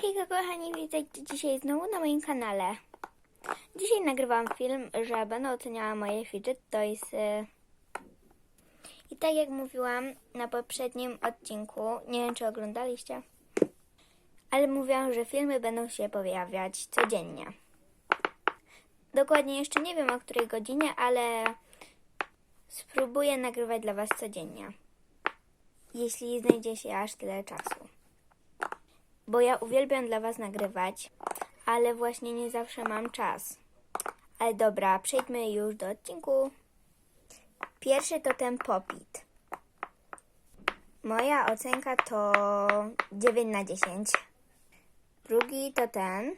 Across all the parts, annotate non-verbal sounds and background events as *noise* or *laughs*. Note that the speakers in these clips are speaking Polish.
Hejka kochani, witajcie dzisiaj znowu na moim kanale. Dzisiaj nagrywam film, że będę oceniała moje fidget toysy. I tak jak mówiłam na poprzednim odcinku, nie wiem czy oglądaliście, ale mówiłam, że filmy będą się pojawiać codziennie. Dokładnie jeszcze nie wiem o której godzinie, ale spróbuję nagrywać dla Was codziennie. Jeśli znajdzie się aż tyle czasu bo ja uwielbiam dla Was nagrywać, ale właśnie nie zawsze mam czas. Ale dobra, przejdźmy już do odcinku. Pierwszy to ten popit. Moja ocenka to 9 na 10. Drugi to ten.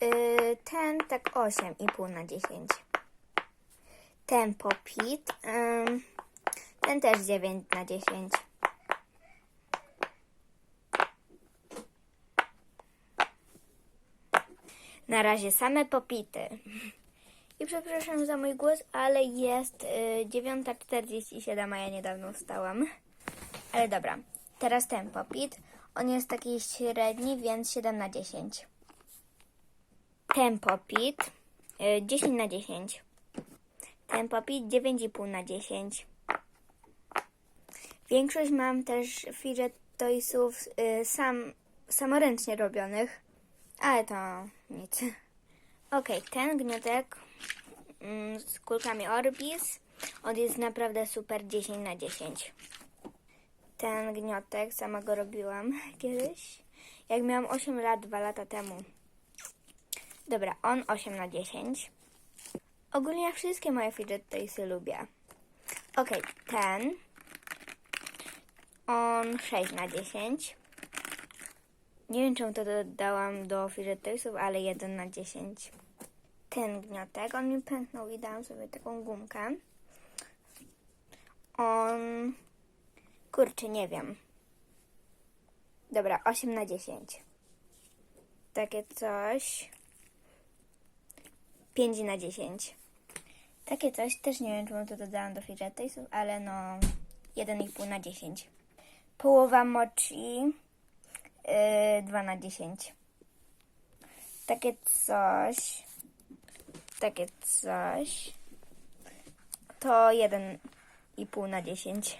Yy, ten tak 8,5 na 10. Ten popit. ym, ten też 9 na 10. Na razie same popity. I przepraszam za mój głos, ale jest y, 9.47, a ja niedawno wstałam. Ale dobra, teraz ten popit. On jest taki średni, więc 7 na 10. Ten popit y, 10 na 10. Ten popit 9,5 na 10. Większość mam też fidget toysów y, sam, samoręcznie robionych. Ale to nic. Okej, ten gniotek mm, z kulkami Orbis, on jest naprawdę super 10 na 10. Ten gniotek, sama go robiłam *laughs* kiedyś, jak miałam 8 lat, 2 lata temu. Dobra, on 8 na 10. Ogólnie ja wszystkie moje fidget toysy lubię. Okej, ten, on 6 na 10. Nie wiem, czemu to dodałam do fidget toysów, ale 1 na 10. Ten gniotek, on mi pęknął i dałam sobie taką gumkę. On... Kurczę, nie wiem. Dobra, 8 na 10. Takie coś. 5 na 10. Takie coś, też nie wiem, czemu to dodałam do fidget ale no 1,5 na 10. Połowa mochi. Yy, 2 na 10. Takie coś. Takie coś. To 1,5 na 10.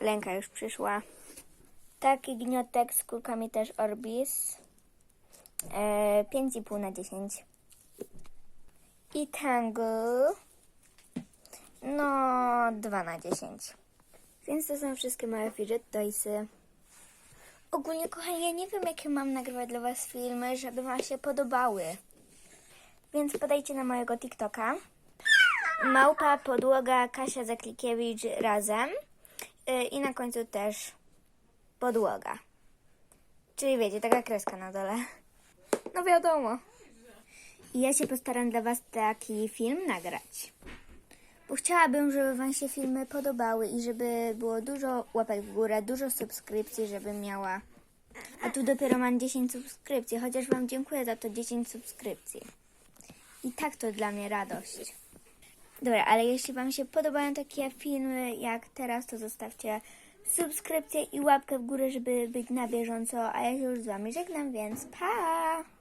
Lęka już przyszła. Taki gniotek z kulkami też Orbis. Yy, 5,5 na 10. I tango. No, 2 na 10. Więc to są wszystkie moje fidget toysy. Ogólnie, kochani, ja nie wiem, jakie mam nagrywać dla Was filmy, żeby Wam się podobały. Więc podajcie na mojego TikToka. Małpa, podłoga, Kasia Zaklikiewicz razem. Yy, I na końcu też podłoga. Czyli wiecie, taka kreska na dole. No wiadomo. I ja się postaram dla Was taki film nagrać. Bo chciałabym, żeby Wam się filmy podobały i żeby było dużo łapek w górę, dużo subskrypcji, żebym miała. A tu dopiero mam 10 subskrypcji, chociaż Wam dziękuję za to 10 subskrypcji. I tak to dla mnie radość. Dobra, ale jeśli Wam się podobają takie filmy jak teraz, to zostawcie subskrypcję i łapkę w górę, żeby być na bieżąco. A ja się już z Wami żegnam, więc pa!